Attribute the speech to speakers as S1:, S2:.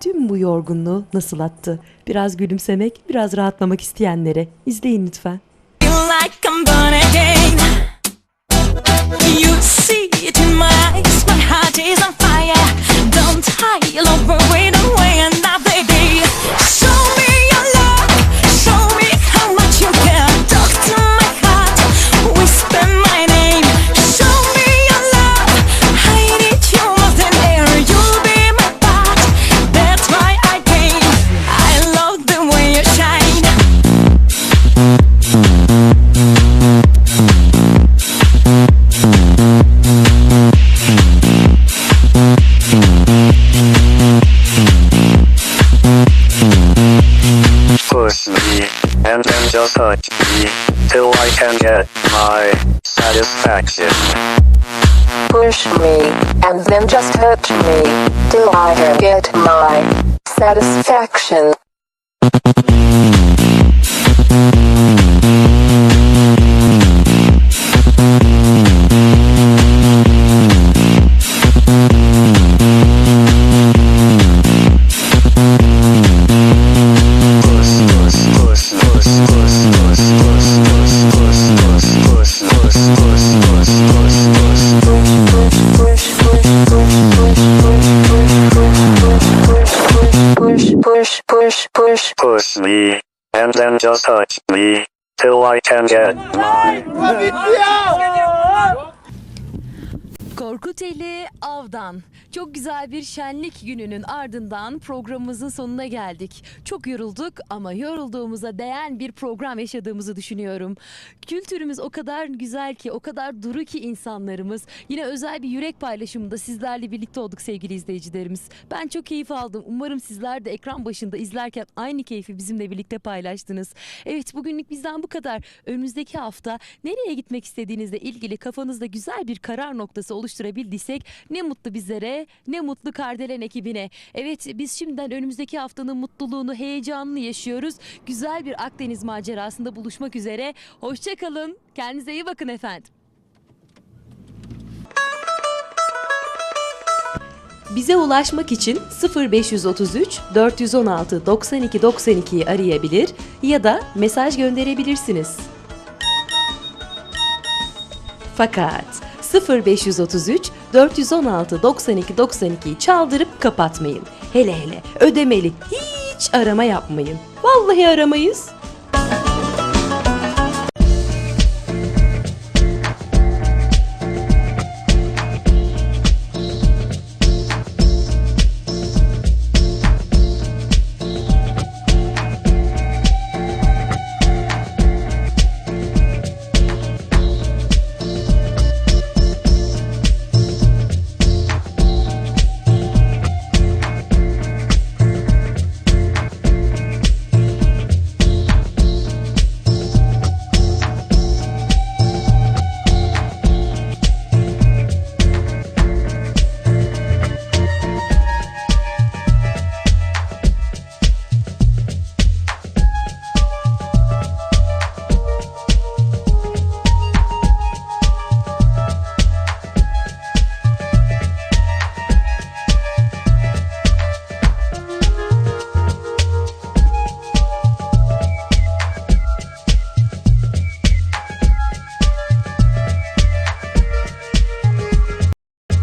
S1: tüm bu yorgunluğu nasıl attı? Biraz gülümsemek, biraz rahatlamak isteyenlere izleyin lütfen.
S2: Just touch me, till I can get my satisfaction.
S3: Push me, and then just touch me, till I can get my satisfaction. Push, push, push.
S2: Push me, and then just touch me, till I can get my
S4: Korkuteli Av'dan çok güzel bir şenlik gününün ardından programımızın sonuna geldik. Çok yorulduk ama yorulduğumuza değen bir program yaşadığımızı düşünüyorum. Kültürümüz o kadar güzel ki, o kadar duru ki insanlarımız. Yine özel bir yürek paylaşımında sizlerle birlikte olduk sevgili izleyicilerimiz. Ben çok keyif aldım. Umarım sizler de ekran başında izlerken aynı keyfi bizimle birlikte paylaştınız. Evet bugünlük bizden bu kadar. Önümüzdeki hafta nereye gitmek istediğinizle ilgili kafanızda güzel bir karar noktası oluşturabildiysek ne mutlu bizlere, ne mutlu Kardelen ekibine. Evet biz şimdiden önümüzdeki haftanın mutluluğunu, heyecanını yaşıyoruz. Güzel bir Akdeniz macerasında buluşmak üzere. Hoşçakalın. Kendinize iyi bakın efendim.
S1: Bize ulaşmak için 0533 416 92 92'yi arayabilir ya da mesaj gönderebilirsiniz. Fakat 0533 416 92 92'yi çaldırıp kapatmayın. Hele hele ödemeli hiç arama yapmayın. Vallahi aramayız.